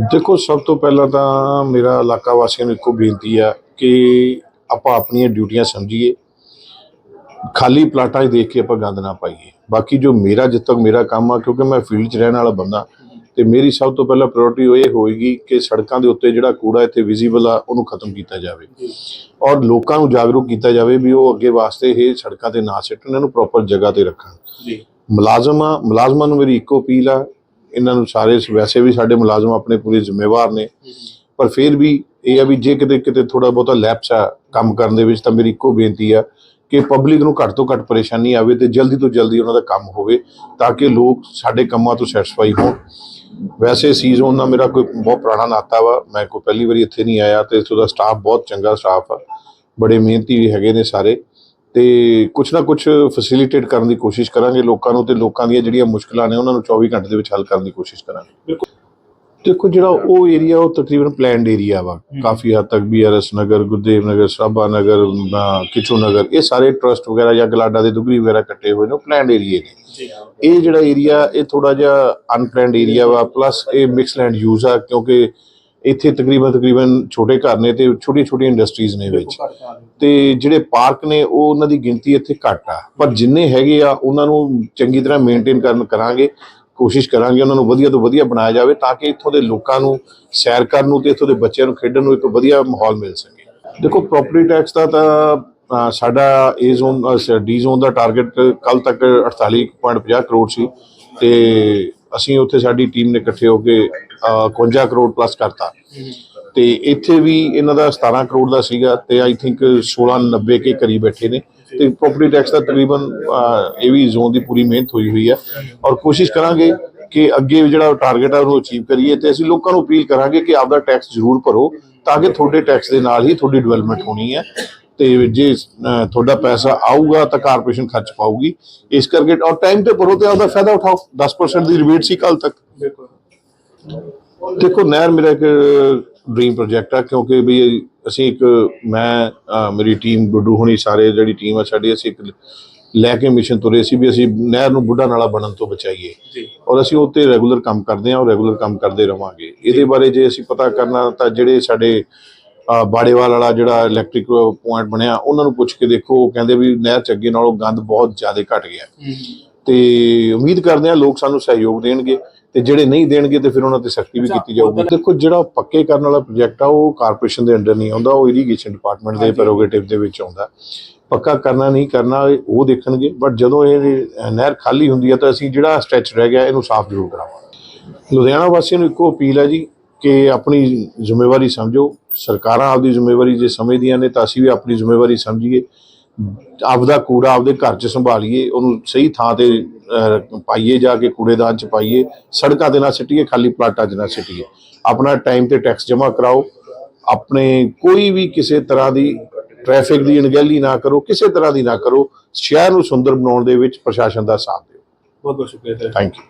ਦੇਖੋ ਸਭ ਤੋਂ ਪਹਿਲਾਂ ਤਾਂ ਮੇਰਾ ਇਲਾਕਾ ਵਾਸੀਆਂ ਨੂੰ ਇੱਕੋ ਬੇਨਤੀ ਆ ਕਿ ਆਪਾਂ ਆਪਣੀਆਂ ਡਿਊਟੀਆਂ ਸਮਝੀਏ। ਖਾਲੀ ਪਲਾਟਾਂ 'ਚ ਦੇਖ ਕੇ ਆਪਾਂ ਗੰਦ ਨਾ ਪਾਈਏ। ਬਾਕੀ ਜੋ ਮੇਰਾ ਜਿੱਥੇ ਤੱਕ ਮੇਰਾ ਕੰਮ ਆ ਕਿਉਂਕਿ ਮੈਂ ਫੀਲਡ 'ਚ ਰਹਿਣ ਵਾਲਾ ਬੰਦਾ ਤੇ ਮੇਰੀ ਸਭ ਤੋਂ ਪਹਿਲਾਂ ਪ੍ਰਾਇੋਰਟੀ ਉਹ ਇਹ ਹੋਏਗੀ ਕਿ ਸੜਕਾਂ ਦੇ ਉੱਤੇ ਜਿਹੜਾ ਕੂੜਾ ਇੱਥੇ ਵਿਜ਼ੀਬਲ ਆ ਉਹਨੂੰ ਖਤਮ ਕੀਤਾ ਜਾਵੇ। ਔਰ ਲੋਕਾਂ ਨੂੰ ਜਾਗਰੂਕ ਕੀਤਾ ਜਾਵੇ ਵੀ ਉਹ ਅੱਗੇ ਵਾਸਤੇ ਇਹ ਸੜਕਾਂ ਤੇ ਨਾ ਸਿੱਟਣ ਇਹਨਾਂ ਨੂੰ ਪ੍ਰੋਪਰ ਜਗ੍ਹਾ ਤੇ ਰੱਖਣ। ਜੀ। ਮੁਲਾਜ਼ਮ ਆ ਮੁਲਾਜ਼ਮਾਂ ਨੂੰ ਮੇਰੀ ਇੱਕੋ ਅਪੀਲ ਆ ਇਹਨਾਂ ਨੂੰ ਸਾਰੇ ਵੈਸੇ ਵੀ ਸਾਡੇ ਮੁਲਾਜ਼ਮ ਆਪਣੇ ਪੂਰੇ ਜ਼ਿੰਮੇਵਾਰ ਨੇ। ਪਰ ਫਿਰ ਵੀ ਇਹ ਆ ਵੀ ਜੇ ਕਿਤੇ ਕਿਤੇ ਥੋੜਾ ਬਹੁਤਾ ਲੈਪਸ ਆ ਕੰਮ ਕਰਨ ਦੇ ਵਿੱਚ ਤਾਂ ਮੇਰੀ ਇੱਕੋ ਬੇਨਤੀ ਆ ਕਿ ਪਬਲਿਕ ਨੂੰ ਘੱਟ ਤੋਂ ਘੱਟ ਪਰੇਸ਼ਾਨੀ ਆਵੇ ਤੇ ਜਲਦੀ ਤੋਂ ਜਲਦੀ ਉਹਨਾਂ ਦਾ ਕੰਮ ਹੋਵੇ ਤਾਂ ਕਿ ਲੋਕ ਸਾਡੇ ਕੰਮਾਂ ਤੋਂ ਸੈਟੀਸਫਾਈ ਹੋਣ। ਵੈਸੇ ਸੀਜ਼ਨ ਨਾਲ ਮੇਰਾ ਕੋਈ ਬਹੁਤ ਪੁਰਾਣਾ ਨਾਤਾ ਵਾ, ਮੈਂ ਕੋਈ ਪਹਿਲੀ ਵਾਰੀ ਇੱਥੇ ਨਹੀਂ ਆਇਆ ਤੇ ਇੱਥੋਂ ਦਾ ਸਟਾਫ ਬਹੁਤ ਚੰਗਾ ਸਟਾਫ ਆ। ਬੜੇ ਮਿਹਨਤੀ ਵੀ ਹੈਗੇ ਨੇ ਸਾਰੇ। ਤੇ ਕੁਛ ਨਾ ਕੁਛ ਫੈਸਿਲਿਟੇਟ ਕਰਨ ਦੀ ਕੋਸ਼ਿਸ਼ ਕਰਾਂਗੇ ਲੋਕਾਂ ਨੂੰ ਤੇ ਲੋਕਾਂ ਦੀਆਂ ਜਿਹੜੀਆਂ ਮੁਸ਼ਕਲਾਂ ਨੇ ਉਹਨਾਂ ਨੂੰ 24 ਘੰਟੇ ਦੇ ਵਿੱਚ ਹੱਲ ਕਰਨ ਦੀ ਕੋਸ਼ਿਸ਼ ਕਰਾਂਗੇ। ਬਿਲਕੁਲ। ਦੇਖੋ ਜਿਹੜਾ ਉਹ ਏਰੀਆ ਉਹ ਤਕਰੀਬਨ ਪਲੈਨਡ ਏਰੀਆ ਵਾ। ਕਾਫੀ ਹੱਦ ਤੱਕ ਬੀਆਰਐਸ ਨਗਰ ਗੁਰਦੇਵ ਨਗਰ ਸਰਾਭਾ ਨਗਰ ਕਿਚੂ ਨਗਰ ਇਹ ਸਾਰੇ ਟਰਸਟ ਵਗੈਰਾ ਜਾਂ ਗਲਾਡਾ ਦੇ ਦੁਗਰੀ ਵਗੈਰਾ ਕੱਟੇ ਹੋਏ ਨੇ ਪਲੈਨਡ ਏਰੀਏ ਨੇ। ਇਹ ਜਿਹੜਾ ਏਰੀਆ ਇਹ ਥੋੜਾ ਜਿਹਾ ਅਨਪਲੈਨਡ ਏਰੀਆ ਵਾ ਪਲੱਸ ਇਹ ਮਿਕਸ ਲੈਂਡ ਯੂਜ਼ ਆ ਕਿਉਂਕਿ ਇੱਥੇ ਤਕਰੀਬਨ ਤਕਰੀਬਨ ਛੋਟੇ ਘਰ ਨੇ ਤੇ ਛੋਟੀਆਂ ਛੋਟੀਆਂ ਇੰਡਸਟਰੀਜ਼ ਨੇ ਵਿੱਚ। ਤੇ ਜਿਹੜੇ ਪਾਰਕ ਨੇ ਉਹ ਉਹਨਾਂ ਦੀ ਗਿਣਤੀ ਇੱਥੇ ਘੱਟ ਆ। ਪਰ ਜਿੰਨੇ ਹੈਗੇ ਆ ਉਹਨਾਂ ਨੂੰ ਚੰਗੀ ਤਰ੍ਹਾਂ ਮੇਨਟੇਨ ਕਰਨ ਕਰਾਂਗੇ ਕੋਸ਼ਿਸ਼ ਕਰਾਂਗੇ ਉਹਨਾਂ ਨੂੰ ਵਧੀਆ ਤੋਂ ਵਧੀਆ ਬਣਾਇਆ ਜਾਵੇ ਤਾਂ ਕਿ ਇੱਥੋਂ ਦੇ ਲੋਕਾਂ ਨੂੰ ਸੈਰ ਕਰਨ ਨੂੰ ਤੇ ਇੱਥੋਂ ਦੇ ਬੱਚਿਆਂ ਨੂੰ ਖੇਡਣ ਨੂੰ ਇੱਕ ਵਧੀਆ ਮਾਹੌਲ ਮਿਲ ਸਕੇ। ਦੇਖੋ ਪ੍ਰਾਪਰਟੀ ਟੈਕਸ ਦਾ ਤਾਂ ਸਾਡਾ ਏ ਜ਼ੋਨ ਡੀ ਜ਼ੋਨ ਦਾ ਟਾਰਗੇਟ ਕੱਲ ਤੱਕ 48.50 ਕਰੋੜ ਸੀ ਤੇ ਅਸੀਂ ਉੱਥੇ ਸਾਡੀ ਟੀਮ ਨੇ ਇਕੱਠੇ ਹੋ ਕੇ ਅ, 51 ਕਰੋੜ ਪਲੱਸ ਕਰਤਾ। ਤੇ ਇੱਥੇ ਵੀ ਇਹਨਾਂ ਦਾ 17 ਕਰੋੜ ਦਾ ਸੀਗਾ ਤੇ ਆਈ ਥਿੰਕ 1690 ਕੇ ਕਰੀਬ ਬੈਠੇ ਨੇ। ਤੇ ਪ੍ਰੋਪਰਟੀ ਟੈਕਸ ਦਾ ਤਕਰੀਬਨ ਇਹ ਵੀ ਜ਼ੋਨ ਦੀ ਪੂਰੀ ਮਿਹਨਤ ਹੋਈ ਹੋਈ ਹੈ ਔਰ ਕੋਸ਼ਿਸ਼ ਕਰਾਂਗੇ ਕਿ ਅੱਗੇ ਜਿਹੜਾ ਟਾਰਗੇਟ ਹੈ ਉਹਨੂੰ ਅਚੀਵ ਕਰੀਏ ਤੇ ਅਸੀਂ ਲੋਕਾਂ ਨੂੰ ਅਪੀਲ ਕਰਾਂਗੇ ਕਿ ਆਪਦਾ ਟੈਕਸ ਜ਼ਰੂਰ ਭਰੋ ਤਾਂ ਕਿ ਤੁਹਾਡੇ ਟੈਕਸ ਦੇ ਨਾਲ ਹੀ ਤੁਹਾਡੀ ਡਿਵੈਲਪਮੈਂਟ ਹੋਣੀ ਹੈ ਤੇ ਜੇ ਤੁਹਾਡਾ ਪੈਸਾ ਆਊਗਾ ਤਾਂ ਕਾਰਪੋਰੇਸ਼ਨ ਖਰਚ ਪਾਊਗੀ। ਇਸ ਕਰਕੇ ਔਰ ਟਾਈਮ ਤੇ ਭਰੋ ਤੇ ਆਪਦਾ ਫਾਇਦਾ ਉਠਾਓ। 10% ਦੀ ਰਿਬੇਟ ਸੀ ਕੱਲ ਤੱਕ। ਦੇਖੋ ਨਹਿਰ ਮੇਰਾ ਇੱਕ ਡ੍ਰੀਮ ਪ੍ਰੋਜੈਕਟ ਆ ਕਿਉਂਕਿ ਵੀ ਅਸੀਂ ਇੱਕ ਮੈਂ ਮੇਰੀ ਟੀਮ ਗੁੱਡੂ ਹੋਣੀ ਸਾਰੇ ਜਿਹੜੀ ਟੀਮ ਆ ਸਾਡੀ ਅਸੀਂ ਇੱਕ ਲੈ ਕੇ ਮਿਸ਼ਨ ਤੁਰੇ ਸੀ ਵੀ ਅਸੀਂ ਨਹਿਰ ਨੂੰ ਬੁੱਢਾ ਨਾਲਾ ਬਣਨ ਤੋਂ ਬਚਾਈਏ। ਔਰ ਅਸੀਂ ਉੱਤੇ ਰੈਗੂਲਰ ਕੰਮ ਕਰਦੇ ਹਾਂ ਔਰ ਰੈਗੂਲਰ ਕੰਮ ਕਰਦੇ ਰਵਾਂਗੇ। ਇਹਦੇ ਬਾਰੇ ਜੇ ਅਸੀਂ ਪਤਾ ਕਰਨਾ ਤਾਂ ਜਿਹੜੇ ਸਾਡੇ ਬਾੜੇਵਾਲ ਵਾਲਾ ਜਿਹੜਾ ਇਲੈਕਟ੍ਰਿਕ ਪੁਆਇੰਟ ਬਣਿਆ ਉਹਨਾਂ ਨੂੰ ਪੁੱਛ ਕੇ ਦੇਖੋ ਉਹ ਕਹਿੰਦੇ ਵੀ ਨਹਿਰ ਚ ਅੱਗੇ ਨਾਲੋਂ ਗੰਦ ਬਹੁਤ ਜ਼ਿਆਦਾ ਘਟ ਗਿਆ। ਤੇ ਉਮੀਦ ਕਰਦੇ ਹਾਂ ਲੋਕ ਸਾਨੂੰ ਸਹਿਯੋਗ ਦੇਣਗੇ ਤੇ ਜਿਹੜੇ ਨਹੀਂ ਦੇਣਗੇ ਤੇ ਫਿਰ ਉਹਨਾਂ ਤੇ ਸਖਤੀ ਵੀ ਕੀਤੀ ਜਾਊਗੀ। ਦੇਖੋ ਜਿਹੜਾ ਪੱਕੇ ਕਰਨ ਵਾਲਾ ਪ੍ਰੋਜੈਕਟ ਆ ਉਹ ਕਾਰਪੋਰੇਸ਼ਨ ਦੇ ਅੰਡਰ ਨਹੀਂ ਆਉਂਦਾ ਉਹ ਇਰੀਗੇਸ਼ਨ ਡਿਪਾਰਟਮੈਂਟ ਦੇ ਪ੍ਰੋਗਰੇਟਿਵ ਦੇ ਵਿੱਚ ਆਉਂਦਾ। ਪੱਕਾ ਕਰਨਾ ਨਹੀਂ ਕਰਨਾ ਉਹ ਦੇਖਣਗੇ ਬਟ ਜਦੋਂ ਇਹ ਨਹਿਰ ਖਾਲੀ ਹੁੰਦੀ ਹੈ ਤਾਂ ਅਸੀਂ ਜਿਹੜਾ ਸਟ੍ਰੈਚ ਰਹਿ ਗਿਆ ਇਹਨੂੰ ਸਾਫ਼ ਜ਼ਰੂਰ ਕਰਾਵਾਂਗੇ। ਲੁਧਿਆਣਾ ਵਾਸੀਆਂ ਨੂੰ ਇੱਕੋ ਅਪੀਲ ਹੈ ਜੀ ਕਿ ਆਪਣੀ ਜ਼ਿੰਮੇਵਾਰੀ ਸਮਝੋ। ਸਰਕਾਰਾਂ ਆਪਦੀ ਜ਼ਿੰਮੇਵਾਰੀ ਜੇ ਸਮਝਦੀਆਂ ਨੇ ਤਾਂ ਅਸੀਂ ਵੀ ਆਪਣੀ ਜ਼ਿੰਮੇਵਾਰੀ ਸਮਝੀਏ। ਆਪਦਾ ਕੂੜਾ ਆਪਦੇ ਘਰ 'ਚ ਸੰਭਾਲੀਏ ਉਹਨੂੰ ਸਹੀ ਥਾਂ ਤੇ ਪਾਈਏ ਜਾ ਕੇ ਕੂੜੇਦਾਨ 'ਚ ਪਾਈਏ। ਸੜਕਾਂ ਤੇ ਨਾ ਸਿੱਟੀਏ ਖਾਲੀ ਪਲਾਟਾਂ 'ਚ ਨਾ ਸਿੱਟੀਏ। ਆਪਣਾ ਟਾਈਮ ਤੇ ਟੈਕਸ ਜਮ੍ਹਾਂ ਕਰਾਓ। ਆਪਣੇ ਕੋਈ ਵੀ ਕਿਸੇ ਤਰ੍ਹਾਂ ਦੀ ਟ੍ਰੈਫਿਕ ਦੀ ਅਣਗਹਿਲੀ ਨਾ ਕਰੋ ਕਿਸੇ ਤਰ੍ਹਾਂ ਦੀ ਨਾ ਕਰੋ। ਸ਼ਹਿਰ ਨੂੰ ਸੁੰਦਰ ਬਣਾਉਣ ਦੇ ਵਿੱਚ ਪ੍ਰਸ਼ਾਸਨ ਦਾ ਸਾਥ ਦਿਓ। ਬਹੁਤ ਬਹੁਤ ਸ਼ੁਕਰੀਆ ਥੈਂਕ ਯੂ